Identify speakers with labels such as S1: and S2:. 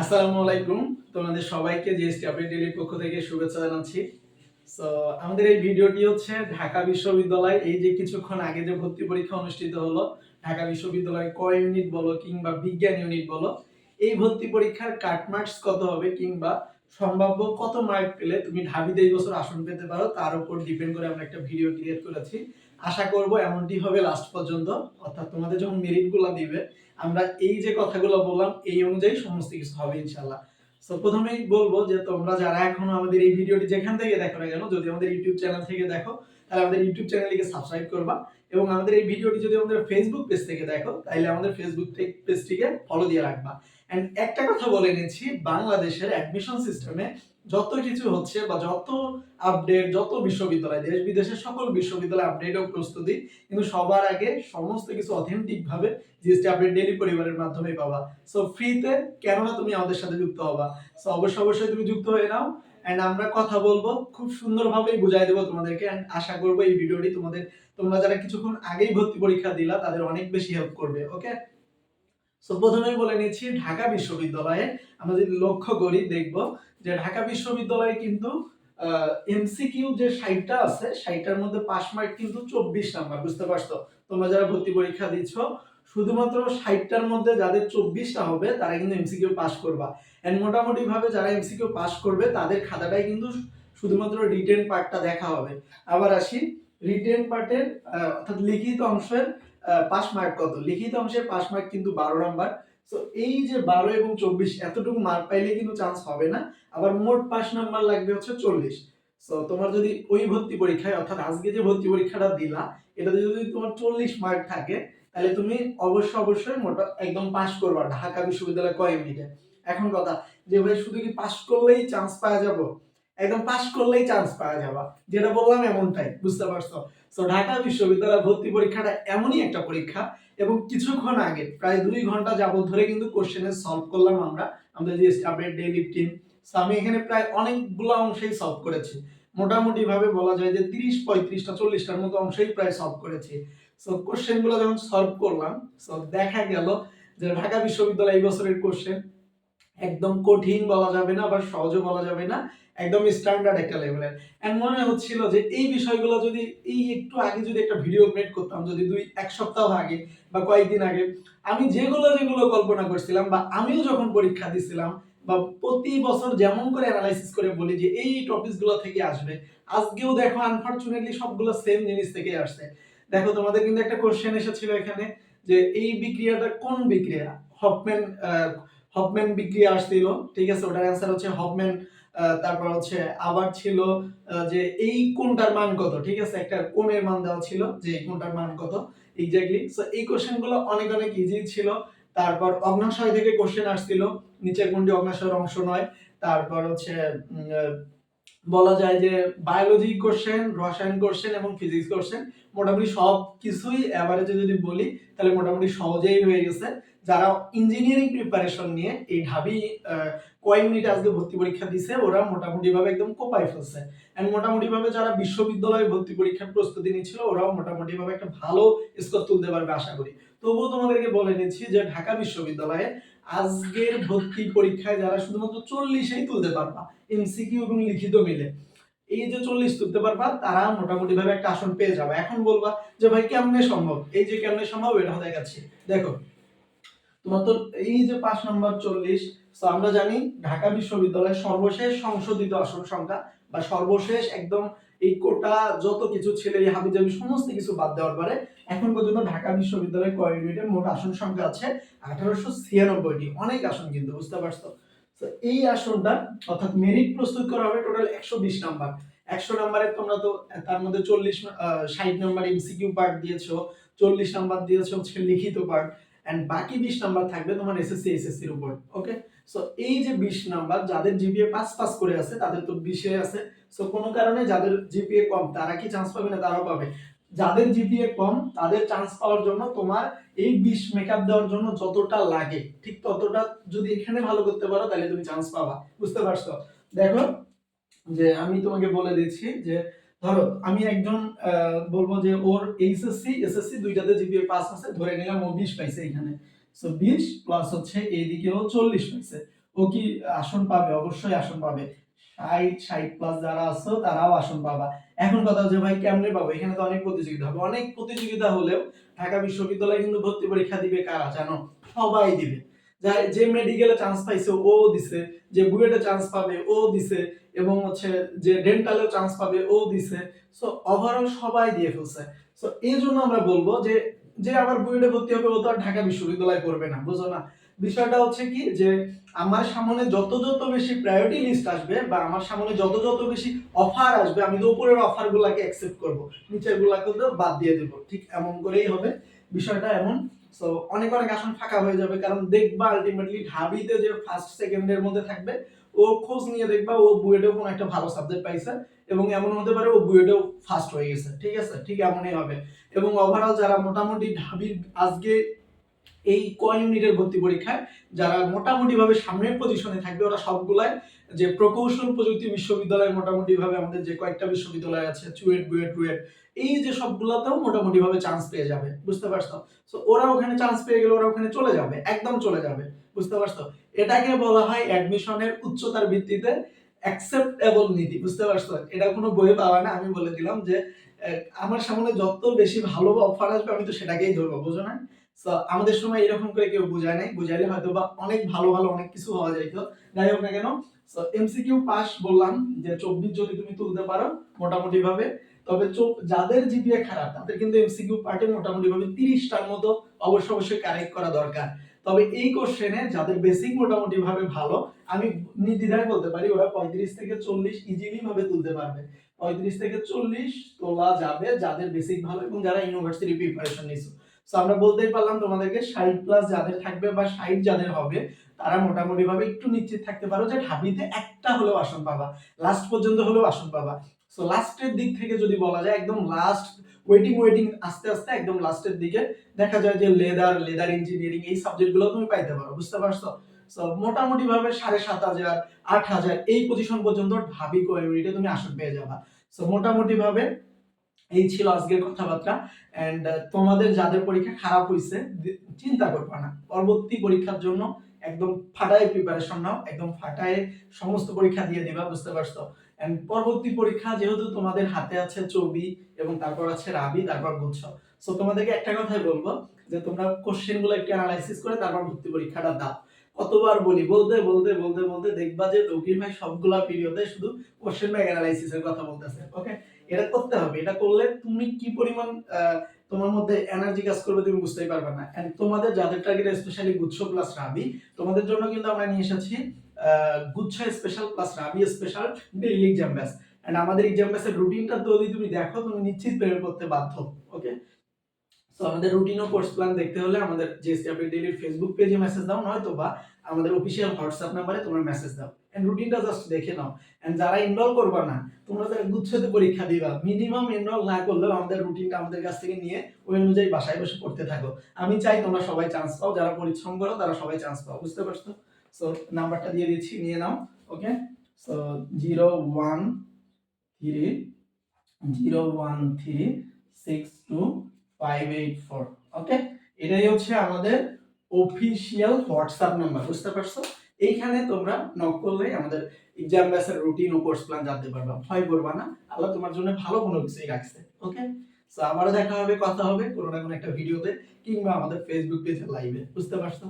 S1: আসসালামু আলাইকুম। তোমাদের সবাইকে জিএসটি আপডেট ডেলির পক্ষ থেকে শুভেচ্ছা জানাচ্ছি। সো আমাদের এই ভিডিওটি হচ্ছে ঢাকা বিশ্ববিদ্যালয়। এই যে কিছুক্ষণ আগে যে ভর্তি পরীক্ষা অনুষ্ঠিত হলো, ঢাকা বিশ্ববিদ্যালয় ক ইউনিট বলো কিংবা বিজ্ঞান ইউনিট বলো, এই ভর্তি পরীক্ষার কাট মার্কস কত হবে কিংবা সম্ভাব্য কত মার্ক পেলে তুমি ঢাবিতে এই বছর আসন পেতে পারো, তার উপর ডিপেন্ড করে আমরা একটা ভিডিও ক্রিয়েট করেছি। আশা করব এমনটি হবে লাস্ট পর্যন্ত। অর্থাৎ তোমাদের যখন মেরিটগুলা দিবে, আমরা এই যে কথাগুলো বললাম, এই অনুযায়ী সমস্ত কিছু হবে ইনশাল্লাহ সো প্রথমেই বলব যে তোমরা যারা এখনও আমাদের এই ভিডিওটি যেখান থেকে দেখো না কেন, যদি আমাদের ইউটিউব চ্যানেল থেকে দেখো, তাহলে আমাদের ইউটিউব চ্যানেলটিকে সাবস্ক্রাইব করবা এবং আমাদের এই ভিডিওটি যদি আমাদের ফেসবুক পেজ থেকে দেখো, তাহলে আমাদের ফেসবুক পেজটিকে ফলো দিয়ে রাখবা। এন্ড একটা কথা বলে নিচ্ছি বাংলাদেশের অ্যাডমিশন সিস্টেমে যত কিছু হচ্ছে বা যত আপডেট যত বিশ্ববিদ্যালয়, দেশ বিদেশের সকল বিশ্ববিদ্যালয় আপডেট ও প্রস্তুতি, কিন্তু সবার আগে সমস্ত কিছু অথেন্টিক ভাবে জিএসটি আপডেট ডেলি পরিবারের মাধ্যমে পাবা। সো ফ্রিতে কেননা তুমি আমাদের সাথে যুক্ত হবা। সো অবশ্যই অবশ্যই তুমি যুক্ত হয়ে নাও। এন্ড আমরা কথা বলব, খুব সুন্দরভাবেই বুঝাই দেবো তোমাদেরকে। এন্ড আশা করব এই ভিডিওটি তোমাদের, তোমরা যারা কিছুক্ষণ আগেই ভর্তি পরীক্ষা দিলা, তাদের অনেক বেশি হেল্প করবে ওকে সো প্রথমেই বলে নিচ্ছি, ঢাকা বিশ্ববিদ্যালয়ে আমরা যদি লক্ষ্য করি, দেখব যে ঢাকা বিশ্ববিদ্যালয়ে কিন্তু এমসিকিউ যে সাইটটা আছে, সাইটটার মধ্যে পাস মার্ক কিন্তু চব্বিশ নাম্বার, বুঝতে পারছ? তোমরা যারা ভর্তি পরীক্ষা দিচ্ছ, শুধুমাত্র ষাটটার মধ্যে যাদের চব্বিশটা হবে, তারা কিন্তু এমসিকিউ পাস করবা। এন্ড মোটামুটি ভাবে যারা এমসিকিউ পাস করবে, তাদের খাতাটাই কিন্তু শুধুমাত্র রিটেন পার্টটা দেখা হবে। আবার আসি রিটেন পার্টের অর্থাৎ লিখিত অংশের পাস মার্ক কত? লিখিত অংশের পাস মার্ক কিন্তু বারো নাম্বার তো এই যে বারো এবং চব্বিশ, এতটুকু মার্ক পাইলে কিন্তু চান্স হবে না। আবার মোট পাস নাম্বার লাগবে হচ্ছে চল্লিশ। তো তোমার যদি ওই ভর্তি পরীক্ষায়, অর্থাৎ আজকে যে ভর্তি পরীক্ষাটা দিলা, এটাতে যদি তোমার চল্লিশ মার্ক থাকে, তাহলে তুমি অবশ্যই অবশ্যই মোটা একদম পাস করবা ঢাকা বিশ্ববিদ্যালয় কয় মিনিটে এখন কথা, যে ভাই শুধু কি পাস করলেই চান্স পাওয়া যাব? একদম পাস করলেই চান্স পাওয়া যাবা। যেটা বললাম এমনটাই, বুঝতে পারছ? তো ঢাকা বিশ্ববিদ্যালয় ভর্তি পরীক্ষাটা এমনই একটা পরীক্ষা এবং কিছুক্ষণ আগে, প্রায় দুই ঘণ্টা যাবত ধরে কিন্তু কোশ্চেনের সলভ করলাম আমরা। আমাদের যে আপডেট ডেইলি টিম আমি এখানে প্রায় অনেকগুলো অংশেই সলভ করেছি। মোটামুটি ভাবে বলা যায় যে তিরিশ, পঁয়ত্রিশটা, চল্লিশটার মতো অংশেই প্রায় সলভ করেছি। সো কোশ্চেনগুলো যখন সলভ করলাম সো দেখা গেল যে ঢাকা বিশ্ববিদ্যালয় এই বছরের কোশ্চেন একদম কঠিন বলা যাবে না, আবার সহজও বলা যাবে না, একদম স্ট্যান্ডার্ড একটা লেভেলের এন্ড মনে হচ্ছিল যে এই বিষয়গুলো যদি এই একটু আগে যদি একটা ভিডিও মেড করতাম, যদি দুই, এক সপ্তাহ আগে বা কয়েকদিন আগে, আমি যেগুলো যেগুলো কল্পনা করছিলাম বা আমিও যখন পরীক্ষা দিছিলাম বা প্রতি বছর যেমন করে অ্যানালাইসিস করে বলি যে এই টপিকসগুলো থেকে আসবে, আজকেও দেখো আনফরচুনেটলি সবগুলো সেম জিনিস থেকে আসছে। দেখো, তোমাদের কিন্তু একটা কোশ্চেন এসেছিল এখানে যে এই বিক্রিয়াটা কোন বিক্রিয়া? হপম্যান হপম্যান বিক্রিয়া আসছিল, ঠিক আছে? ওটার অ্যান্সার হচ্ছে হপম্যান তারপর হচ্ছে আবার ছিল যে এই কোনটার মান কত, ঠিক আছে? একটা কোণের মান দেওয়া ছিল যে এই কোনটার মান কত এক্স্যাক্টলি সো এই কোশ্চেনগুলো অনেক অনেক ইজি ছিল। তারপর অগ্নাশয় থেকে কোশ্চেন আসছিল, নিচের কোনটি অগ্নাশয়ের অংশ নয়। তারপর হচ্ছে বলা যায় যে বায়োলজি কোশ্চেন রসায়ন কোশ্চেন এবং ফিজিক্স কোশ্চেন মোটামুটি সব কিছুই অ্যাভারেজে যদি বলি, তাহলে মোটামুটি সহজেই হয়ে গেছে। যারা ইঞ্জিনিয়ারিং প্রিপারেশন নিয়ে এই ঢাবি কয় মিনিট আজকে ভর্তি পরীক্ষা দিছে, ওরা মোটামুটি ভাবে একদম কোপাই ফেলছে। এন্ড মোটামুটি ভাবে যারা বিশ্ববিদ্যালয়ে ভর্তি পরীক্ষার প্রস্তুতি নিচ্ছিল, ওরাও মোটামুটি ভাবে একটা ভালো স্কোর তুলতে পারবে, আশা করি। তবুও তোমাদেরকে বলে নিচ্ছি যে ঢাকা বিশ্ববিদ্যালয়ে আজকের ভর্তি পরীক্ষায় যারা শুধুমাত্র চল্লিশেই তুলতে পারবা এমসিকিউ এবং লিখিত মিলে, এই যে চল্লিশ তুলতে পারবা, তারা মোটামুটি ভাবে একটা আসন পেয়ে যাবে। এখন বলবা যে, ভাই, কেমনে সম্ভব? এই যে কেমনে সম্ভব, এটা দেখাচ্ছি দেখো, তোমার তো এই যে পাঁচ নম্বর চল্লিশ, তো আমরা জানি ঢাকা বিশ্ববিদ্যালয়ের সর্বশেষ সংশোধিত আসন সংখ্যা বা সর্বশেষ একদম এই কোটা, যত কিছু ছিল, এই হাবিজাবি, সমস্ত কিছু বাদ দেওয়ার পরে এখন পর্যন্ত ঢাকা বিশ্ববিদ্যালয়ের কয় মোট আসন সংখ্যা আছে আঠারোশো ছিয়ানব্বইটি। অনেক আসন কিন্তু, বুঝতে পারছ? এই আসনটা অর্থাৎ মেরিট প্রস্তুত করা হবে টোটাল একশো বিশ নাম্বার একশো নাম্বারে তোমরা তো, তার মধ্যে চল্লিশ ষাট নাম্বার এমসিকিউ পার্ট দিয়েছ, চল্লিশ নাম্বার দিয়েছ হচ্ছে লিখিত পার্ট এন্ড বাকি বিশ নাম্বার থাকবে তোমার এসএসসি এসএসসির উপর ওকে সো এই যে বিশ নাম্বার, যাদের জিপিএ পাস পাস করে আছে, তাদের তো বিশে আছে। সো কোনো কারণে যাদের জিপিএ কম, তারা কি চান্স পাবে না? তারাও পাবে। যাদের জিপিএ কম, তাদের চান্স পাওয়ার জন্য তোমার এই বিশ মেকআপ দেওয়ার জন্য যতটা লাগে, ঠিক ততটা যদি এখানে ভালো করতে পারো, তাহলে তুমি চান্স পাবা। বুঝতে পারছ? দেখো, যে আমি তোমাকে বলে দিচ্ছি যে ধরো, আমি একজন বলব যে ওর এইচএসসি এসএসসি দুইটাতে জিপিএ পাস আছে, ধরে নিলাম ও বিশ পাইছে এখানে। সো বিশ প্লাস হচ্ছে এইদিকে ও চল্লিশ পাইছে। ও কি আসন পাবে? অবশ্যই আসন পাবে। ষাট ষাট প্লাস যারা আছো, তারাও আসন পাবা। এখন কথা হচ্ছে, ভাই, কেমনে পাবো? এখানে তো অনেক প্রতিযোগিতা হবে। অনেক প্রতিযোগিতা হলেও ঢাকা বিশ্ববিদ্যালয়ে কিন্তু ভর্তি পরীক্ষা দিবে কারা? জানো? সবাই দিবে। যা- মেডিকেলে চান্স পাইছে, ও দিছে। যে বুয়েটে চান্স পাবে, ও দিছে। এবং হচ্ছে যে ডেন্টালেও চান্স পাবে, ও দিছে। সো ওভারঅল সবাই দিয়ে ফেলছে। সো এই জন্য আমরা বলব যে যে আবার বুয়েটে ভর্তি হবে, ও তো আর ঢাকা বিশ্ববিদ্যালয়ে করবে না, বুঝো না? বিষয়টা হচ্ছে কি যে, আমার সামনে যত যত বেশি প্রায়োরিটি লিস্ট আসবে বা আমার সামনে যত যত বেশি অফার আসবে, আমি তো উপরের অফার গুলাকে অ্যাকসেপ্ট করব, নিচের গুলাকে তো বাদ দিয়ে দেবো। ঠিক এমন করেই হবে। বিষয়টা এমন। সো অনেক অনেক আসন ফাঁকা হয়ে যাবে, কারণ দেখবা আলটিমেটলি ঢাবিতে যে ফার্স্ট সেকেন্ডের মধ্যে থাকবে, ও খোঁজ নিয়ে দেখবা ও বুয়েটেও কোনো একটা ভালো সাবজেক্ট পাইছে এবং এমন হতে পারে ও বুয়েটেও ফার্স্ট হয়ে গেছে, ঠিক আছে? ঠিক এমনই হবে। এবং ওভারঅল যারা মোটামুটি ঢাবির আজকে এই ক ইউনিটের ভর্তি পরীক্ষায়, যারা মোটামুটি ভাবে সামনের পজিশনে থাকবে, ওরা সবগুলাই যে প্রকৌশল প্রযুক্তি বিশ্ববিদ্যালয় মোটামুটি ভাবে আমাদের যে কয়েকটা বিশ্ববিদ্যালয় আছে, চুয়েট, বুয়েট, রুয়েট, এই যে সবগুলাতেও মোটামুটি ভাবে চান্স পেয়ে যাবে, বুঝতে পারছ? সো ওরা ওখানে চান্স পেয়ে গেলে ওরা ওখানে চলে যাবে, একদম চলে যাবে, বুঝতে পারছ? এটাকে বলা হয় অ্যাডমিশনের উচ্চতার ভিত্তিতে অ্যাকসেপ্টেবল নীতি, বুঝতে পারছ? এটা কোনো বইয়ে পাওয়া না, আমি বলে দিলাম যে আমার সামনে যত বেশি ভালো বা অফার আসবে, আমি তো সেটাকেই ধরবো, বুঝো না? তো আমাদের সময় এরকম করে কেউ বুঝায় নাই, বুঝাইলে হয়তো বা অনেক ভালো ভালো অনেক কিছু হওয়া যাইতো যাই হোক না কেন তো এমসিকিউ পাস বললাম যে চব্বিশ যদি তুমি তুলতে পারো মোটামুটি ভাবে তবে যাদের জিপিএ খারাপ, তাদের কিন্তু এমসিকিউ পার্টে মোটামুটি ভাবে তিরিশটার মতো অবশ্য অবশ্যই কারেক্ট করা দরকার। তবে এই কোশ্চেনে যাদের বেসিক মোটামুটি ভাবে ভালো, আমি নির্দ্বিধায় বলতে পারি, ওরা পঁয়ত্রিশ থেকে চল্লিশ ইজিলি ভাবে তুলতে পারবে। পঁয়ত্রিশ থেকে চল্লিশ তোলা যাবে যাদের বেসিক ভালো এবং যারা ইউনিভার্সিটি প্রিপারেশন নিছো। আমরা বলতেই পারলাম তোমাদেরকে ষাট প্লাস যাদের থাকবে বা ষাট যাদের হবে তারা মোটামুটি ভাবে একটু নিশ্চিত থাকতে পারো যে ঢাবিতে একটা হলেও আসন পাবা। লাস্ট পর্যন্ত হলেও আসন পাবা। সো লাস্টের দিক থেকে যদি বলা যায়, একদম লাস্ট ওয়েটিং ওয়েটিং আস্তে আস্তে একদম লাস্টের দিকে দেখা যায় যে লেদার লেদার ইঞ্জিনিয়ারিং এই সাবজেক্টগুলো তুমি পাইতে পারো, বুঝতে পারছ? সো মোটামুটি ভাবে সাড়ে সাত হাজার, আট হাজার এই পজিশন পর্যন্ত ঢাবি কোয়ালিটিতে তুমি আসন পেয়ে যাবা। সো মোটামুটি ভাবে এই ছিল আজকের কথাবার্তা। অ্যান্ড তোমাদের যাদের পরীক্ষা খারাপ হয়েছে চিন্তা করবা না। পরবর্তী পরীক্ষার জন্য একদম ফাটায় প্রিপারেশন নাও, একদম ফাটায় সমস্ত পরীক্ষা দিয়ে দিবা, বুঝতে পারছ? এন্ড পরবর্তী পরীক্ষা যেহেতু তোমাদের হাতে আছে ছবি এবং তারপর আছে রাবি, তারপর গুচ্ছ। সো তোমাদেরকে একটা কথাই বলব, যে তোমরা কোশ্চেনগুলো একটু অ্যানালাইসিস করে তারপর ভর্তি পরীক্ষাটা দাও। কতবার বলি, বলতে বলতে বলতে বলতে দেখবা যে তৌকির ভাই সবগুলা পিরিয়ডে শুধু কোশ্চেন ব্যাগ অ্যানালাইসিসের কথা বলতেছে ওকে এটা করতে হবে। এটা করলে তুমি কি পরিমাণ তোমার মধ্যে এনার্জি কাজ করবে, তুমি বুঝতেই পারবে না। এন্ড তোমাদের যাদের টার্গেট স্পেশালি গুচ্ছ প্লাস রাবি, তোমাদের জন্য কিন্তু আমরা নিয়ে এসেছি গুচ্ছ special plus Rabi special daily exam batch and আমাদের এক্সাম ব্যাসের রুটিনটা যদি তুমি দেখো, তুমি নিশ্চিত প্রেরণ করতে বাধ্য ওকে তো আমাদের রুটিন ও কোর্স প্ল্যান দেখতে হলে আমাদের জিএসটি আপডেট ডেইলির ফেসবুক পেজে মেসেজ দাও নয়তো বা আমাদের অফিসিয়াল হোয়াটসঅ্যাপ নাম্বারে তোমার মেসেজ দাও। এন্ড রুটিনটা জাস্ট দেখে নাও। এন্ড যারা এনরোল করবা না, তোমরা যারা গুচ্ছতে পরীক্ষা দিবা। মিনিমাম এনরোল না করলেও আমাদের রুটিনটা আমাদের কাছ থেকে নিয়ে ওই অনুযায়ী বাসায় বসে পড়তে থাকো। আমি চাই তোমরা সবাই চান্স পাও, যারা পরিশ্রম করো তারা সবাই চান্স পাও, বুঝতে পারছ? সো নাম্বারটা দিয়ে দিচ্ছি, নিয়ে নাও okay so zero one three zero one three six two five eight four okay এটাই হচ্ছে আমাদের অফিসিয়াল হোয়াটসঅ্যাপ নাম্বার বুঝতে পারছ? এইখানে তোমরা নক করলে আমাদের এক্সাম ব্যাসের রুটিন ও কোর্স প্ল্যান জানতে পারবা। ভয় করবা না। আল্লাহ তোমার জন্য ভালো কোনো কিছুই রাখছে ওকে সো আবারও দেখা হবে, কথা হবে কোনো না কোনো একটা ভিডিওতে কিংবা আমাদের ফেসবুক পেজে লাইভে বুঝতে পারছ?